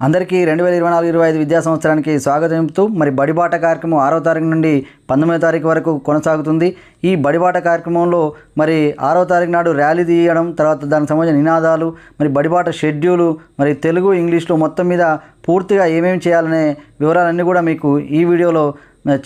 అందరికీ రెండు వేల ఇరవై నాలుగు ఇరవై ఐదు విద్యా సంవత్సరానికి స్వాగతం చెబుతూ మరి బడిబాట కార్యక్రమం ఆరో తారీఖు నుండి పంతొమ్మిదో తారీఖు వరకు కొనసాగుతుంది. ఈ బడిబాట కార్యక్రమంలో మరి ఆరో తారీఖు నాడు ర్యాలీ తీయడం తర్వాత దానికి సంబంధించిన నినాదాలు మరి బడిబాట షెడ్యూలు మరి తెలుగు ఇంగ్లీష్లో మొత్తం మీద పూర్తిగా ఏమేమి చేయాలనే వివరాలన్నీ కూడా మీకు ఈ వీడియోలో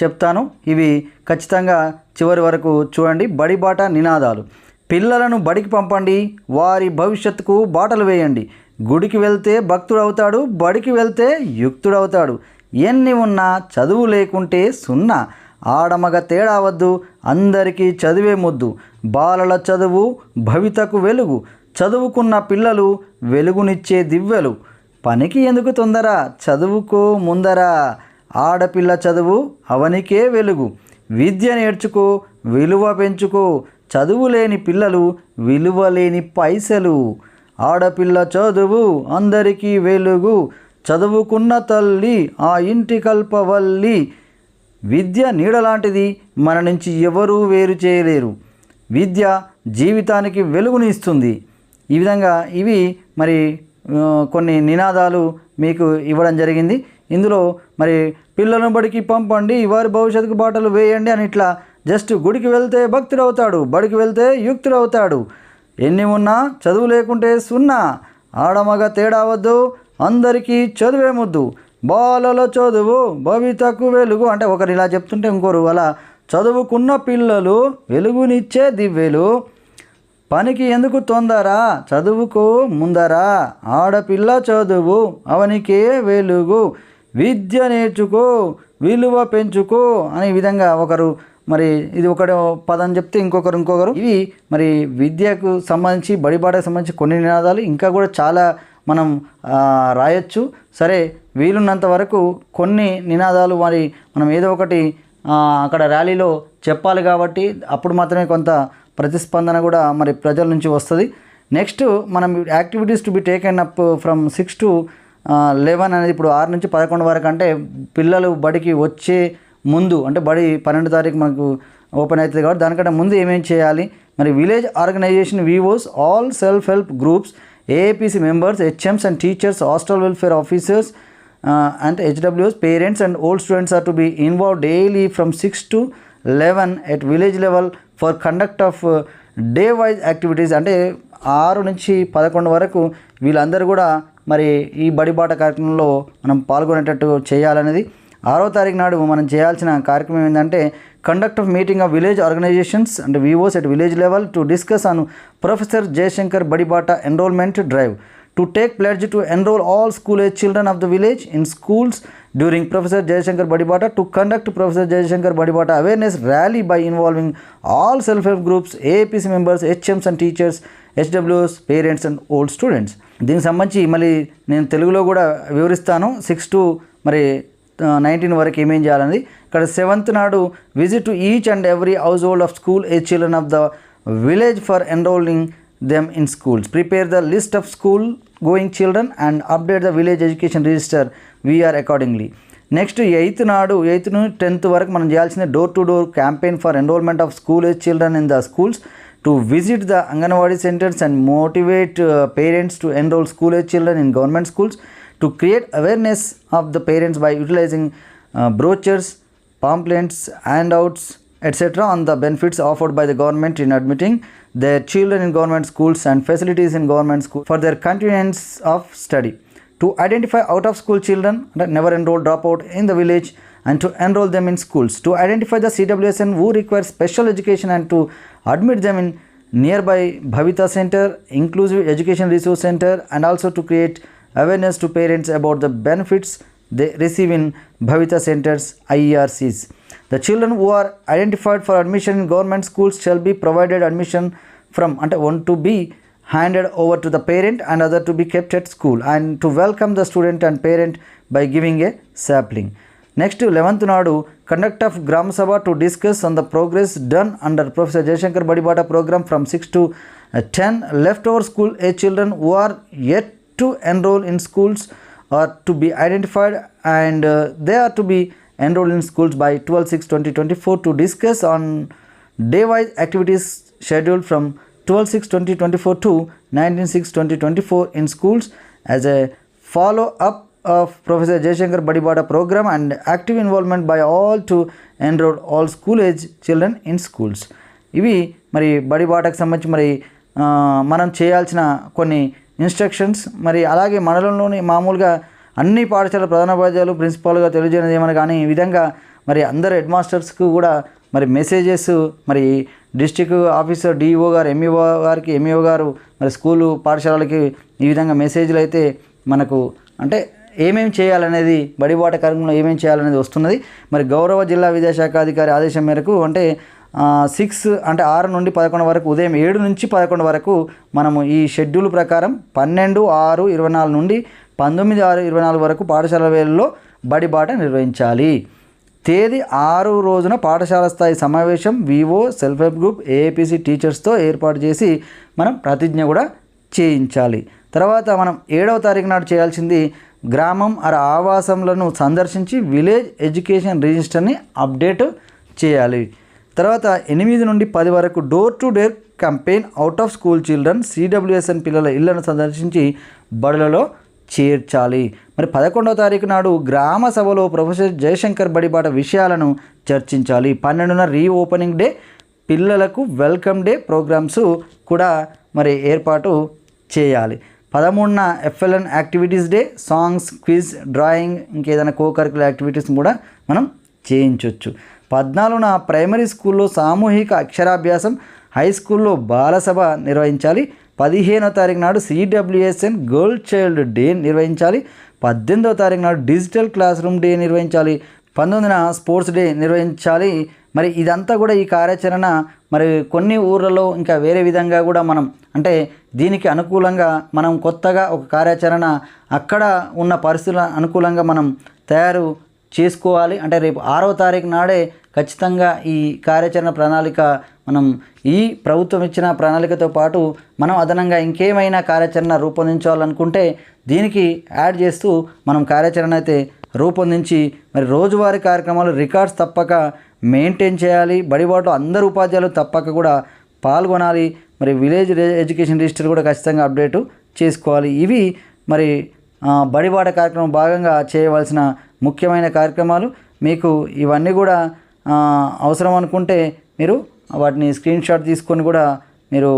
చెప్తాను. ఇవి ఖచ్చితంగా చివరి వరకు చూడండి. బడిబాట నినాదాలు. పిల్లలను బడికి పంపండి వారి భవిష్యత్తుకు బాటలు వేయండి. గుడికి వెళ్తే భక్తుడు అవుతాడు బడికి వెళ్తే యుక్తుడవుతాడు. ఎన్ని ఉన్నా చదువు లేకుంటే సున్నా. ఆడమగ తేడా వద్దు అందరికీ చదివే ముద్దు. బాలల చదువు భవితకు వెలుగు. చదువుకున్న పిల్లలు వెలుగునిచ్చే దివ్వెలు. పనికి ఎందుకు తొందర? చదువుకో ముందర. ఆడపిల్ల చదువు అవనికే వెలుగు. విద్య నేర్చుకో విలువ పెంచుకో. చదువు లేని పిల్లలు విలువ లేని పైసలు. ఆడపిల్ల చదువు అందరికీ వెలుగు. చదువుకున్న తల్లి ఆ ఇంటి కల్పవల్లి. విద్య నీడలాంటిది మన నుంచి ఎవరూ వేరు చేయలేరు. విద్య జీవితానికి వెలుగుని ఇస్తుంది. ఈ విధంగా ఇవి మరి కొన్ని నినాదాలు మీకు ఇవ్వడం జరిగింది. ఇందులో మరి పిల్లలను బడికి పంపండి వారి భవిష్యత్తుకు బాటలు వేయండి అని ఇట్లా జస్ట్ గుడికి వెళ్తే భక్తుడవుతాడు బడికి వెళ్తే యుక్తుడవుతాడు. ఎన్ని ఉన్నా చదువు లేకుంటే సున్నా. ఆడమగ తేడా వద్దు అందరికీ చదువే ముద్దు. బాలల చదువు భవితకు వెలుగు అంటే ఒకరు ఇలా చెప్తుంటే ఇంకోరు అలా. చదువుకున్న పిల్లలు వెలుగునిచ్చే దివ్వెలు పనికి ఎందుకు తొందర? చదువుకో ముందరా. ఆడపిల్ల చదువు అవనికే వెలుగు. విద్య నేర్చుకో విలువ పెంచుకో అనే విధంగా ఒకరు మరి ఇది ఒకటి పదం చెప్తే ఇంకొకరు ఇంకొకరు. ఇవి మరి విద్యకు సంబంధించి బడిబాటకు సంబంధించి కొన్ని నినాదాలు ఇంకా కూడా చాలా మనం రాయొచ్చు. సరే వీలున్నంత వరకు కొన్ని నినాదాలు మరి మనం ఏదో ఒకటి అక్కడ ర్యాలీలో చెప్పాలి కాబట్టి అప్పుడు మాత్రమే కొంత ప్రతిస్పందన కూడా మరి ప్రజల నుంచి వస్తుంది. నెక్స్ట్ మనం activities to be taken up from six to eleven అనేది ఇప్పుడు ఆరు నుంచి పదకొండు వరకు అంటే పిల్లలు బడికి వచ్చే ముందు అంటే బడి పన్నెండు తారీఖు మనకు ఓపెన్ అవుతుంది కాబట్టి దానికంటే ముందు ఏమేం చేయాలి? మరి village organisation VOs all self help groups AAPC members HMs and teachers hostel welfare officers and హెచ్డబ్ల్యూఎస్ parents and old students are to be involved daily from 6 to 11 at village level for conduct of uh, day wise activities అంటే ఆరు నుంచి పదకొండు వరకు వీళ్ళందరూ కూడా మరి ఈ బడిబాట కార్యక్రమంలో మనం పాల్గొనేటట్టు చేయాలనేది ఆరో తారీఖు నాడు మనం చేయాల్సిన కార్యక్రమం ఏంటంటే conduct of meeting of village organisations and VOs at village level to discuss on professor Jayashankar Badibata enrolment drive to take pledge to enrol all school age children of the village in schools during professor Jayashankar Badibata to conduct professor Jayashankar Badibata awareness rally by involving all self help groups APC members HMs and teachers హెచ్డబ్ల్యూస్ parents and old students దీనికి సంబంధించి మళ్ళీ నేను తెలుగులో కూడా వివరిస్తాను. Six to మరి nineteen వరకు ఏమేం చేయాలనేది. ఇక్కడ సెవెంత్ నాడు visit to each and every household of school age children of the village for enrolling them in schools prepare the list of school going children and update the village education register VR accordingly next eighth నాడు eighth నుండి tenth వరకు మనం చేయాల్సిన door to door campaign for enrolment of school age children in the schools to visit the anganwadi centres and motivate parents to enrol school age children in government schools to create awareness of the parents by utilizing uh, brochures, pamphlets, handouts, etc. on the benefits offered by the government in admitting their children in government schools and facilities in government schools for their continuance of study. To identify out of school children that never enrolled dropout in the village and to enroll them in schools. To identify the CWSN who require special education and to admit them in nearby Bhavita Center, Inclusive Education Resource Center and also to create awareness to parents about the benefits they receive in Bhavita centers IERCs. The children who are identified for admission in government schools shall be provided admission from 1 to be handed over to the parent and other to be kept at school and to welcome the student and parent by giving a sapling. Next, 11th Nadu, conduct of Gram Sabha to discuss on the progress done under Professor Jayashankar Badibata program from 6 to uh, 10. Leftover school age children who are yet to enroll in schools are to be identified and uh, they are to be enrolled in schools by 12 6 2024 to discuss on day wise activities scheduled from 12 6 2024 to 19 6 2024 in schools as a follow up of Professor Jayashankar Badibada program and active involvement by all to enroll all school age children in schools ఇవి మరి బడిబాటకు సంబంధించి మరి మనం చేయాల్సిన కొన్ని instructions మరి అలాగే మండలంలోని మామూలుగా అన్ని పాఠశాల ప్రధాన ఉపాధ్యాయులు ప్రిన్సిపాల్గా తెలియజేయడం ఏమని కానీ ఈ విధంగా మరి అందరు హెడ్ మాస్టర్స్కు కూడా మరి మెసేజెస్ మరి డిస్టిక్ ఆఫీసర్ డిఈఓ గారు ఎంఈఓ గారికి ఎంఈఓ గారు మరి స్కూలు పాఠశాలలకి ఈ విధంగా మెసేజ్లు అయితే మనకు అంటే ఏమేమి చేయాలనేది బడిబాట కార్యక్రమంలో ఏమేమి చేయాలనేది వస్తున్నది. మరి గౌరవ జిల్లా విద్యాశాఖ అధికారి ఆదేశం మేరకు అంటే సిక్స్ అంటే ఆరు నుండి పదకొండు వరకు ఉదయం ఏడు నుంచి పదకొండు వరకు మనము ఈ షెడ్యూల్ ప్రకారం పన్నెండు ఆరు ఇరవై నాలుగు నుండి పంతొమ్మిది ఆరు ఇరవై నాలుగు వరకు పాఠశాల వేళల్లో బడిబాట నిర్వహించాలి. తేదీ ఆరు రోజున పాఠశాల స్థాయి సమావేశం VO self help group APC టీచర్స్తో ఏర్పాటు చేసి మనం ప్రతిజ్ఞ కూడా చేయించాలి. తర్వాత మనం ఏడవ తారీఖు నాడు చేయాల్సింది గ్రామం అర ఆవాసంలను సందర్శించి విలేజ్ ఎడ్యుకేషన్ రిజిస్టర్ని అప్డేట్ చేయాలి. తర్వాత ఎనిమిది నుండి పది వరకు door to door campaign out of school children CWSN పిల్లల ఇళ్ళను సందర్శించి బడులలో చేర్చాలి. మరి పదకొండవ తారీఖు నాడు గ్రామ సభలో ప్రొఫెసర్ జయశంకర్ బడిబాట విషయాలను చర్చించాలి. పన్నెండున రీఓపెనింగ్ డే పిల్లలకు వెల్కమ్ డే ప్రోగ్రామ్స్ కూడా మరి ఏర్పాటు చేయాలి. పదమూడున FLN activities day songs quiz drawing ఇంకేదైనా కో కరికులర్ యాక్టివిటీస్ కూడా మనం చేయించవచ్చు పద్నాలుగున ప్రైమరీ స్కూల్లో సామూహిక అక్షరాభ్యాసం హై స్కూల్లో బాలసభ నిర్వహించాలి. పదిహేనో తారీఖు నాడు సిడబ్ల్యూఎస్ఎన్ గర్ల్ చైల్డ్ డే నిర్వహించాలి. పద్దెనిమిదో తారీఖు నాడు డిజిటల్ క్లాస్ రూమ్ డే నిర్వహించాలి. పంతొమ్మిదిన స్పోర్ట్స్ డే నిర్వహించాలి. మరి ఇదంతా కూడా ఈ కార్యాచరణ మరి కొన్ని ఊర్లలో ఇంకా వేరే విధంగా కూడా మనం అంటే దీనికి అనుకూలంగా మనం కొత్తగా ఒక కార్యాచరణ అక్కడ ఉన్న పరిస్థితుల అనుకూలంగా మనం తయారు చేసుకోవాలి. అంటే రేపు ఆరవ తారీఖు నాడే ఖచ్చితంగా ఈ కార్యాచరణ ప్రణాళిక మనం ఈ ప్రభుత్వం ఇచ్చిన ప్రణాళికతో పాటు మనం అదనంగా ఇంకేమైనా కార్యాచరణ రూపొందించాలనుకుంటే దీనికి యాడ్ చేస్తూ మనం కార్యాచరణ అయితే రూపొందించి మరి రోజువారీ కార్యక్రమాలు రికార్డ్స్ తప్పక మెయింటైన్ చేయాలి. బడిబాటలో అందరు ఉపాధ్యాయులు తప్పక కూడా పాల్గొనాలి. మరి విలేజ్ ఎడ్యుకేషన్ రిజిస్టర్ కూడా ఖచ్చితంగా అప్డేటు చేసుకోవాలి. ఇవి మరి బడిబాట కార్యక్రమం భాగంగా చేయవలసిన ముఖ్యమైన కార్యక్రమాలు. మీకు ఇవన్నీ కూడా అవసరం అనుకుంటే మీరు వాటిని స్క్రీన్ షాట్ తీసుకొని కూడా మీరు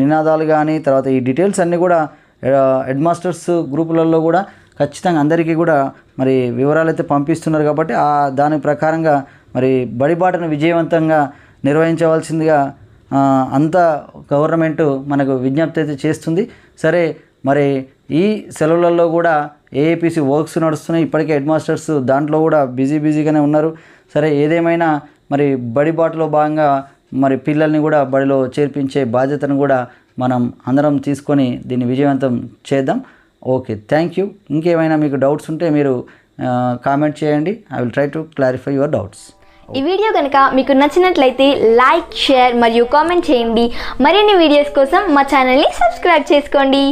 నినాదాలు కానీ తర్వాత ఈ డీటెయిల్స్ అన్నీ కూడా హెడ్ మాస్టర్స్ గ్రూపులలో కూడా ఖచ్చితంగా అందరికీ కూడా మరి వివరాలు అయితే పంపిస్తున్నారు కాబట్టి ఆ దాని ప్రకారంగా మరి బడిబాటను విజయవంతంగా నిర్వహించవలసిందిగా అంతా గవర్నమెంట్ మనకు విజ్ఞప్తి అయితే చేస్తుంది. సరే మరి ఈ సెలవులలో కూడా ఏఏపీసీ వర్క్స్ నడుస్తున్నాయి. ఇప్పటికే హెడ్ మాస్టర్స్ దాంట్లో కూడా బిజీ బిజీగానే ఉన్నారు. సరే ఏదేమైనా మరి బడి బాటలో భాగంగా మరి పిల్లల్ని కూడా బడిలో చేర్పించే బాధ్యతను కూడా మనం అందరం తీసుకొని దీన్ని విజయవంతం చేద్దాం. Okay thank you. ఇంకేమైనా మీకు డౌట్స్ ఉంటే మీరు కామెంట్ చేయండి. I will try to clarify your doubts. ఈ వీడియో కనుక మీకు నచ్చినట్లయితే లైక్ షేర్ మరియు కామెంట్ చేయండి. మరిన్ని వీడియోస్ కోసం మా ఛానల్ని సబ్స్క్రైబ్ చేసుకోండి.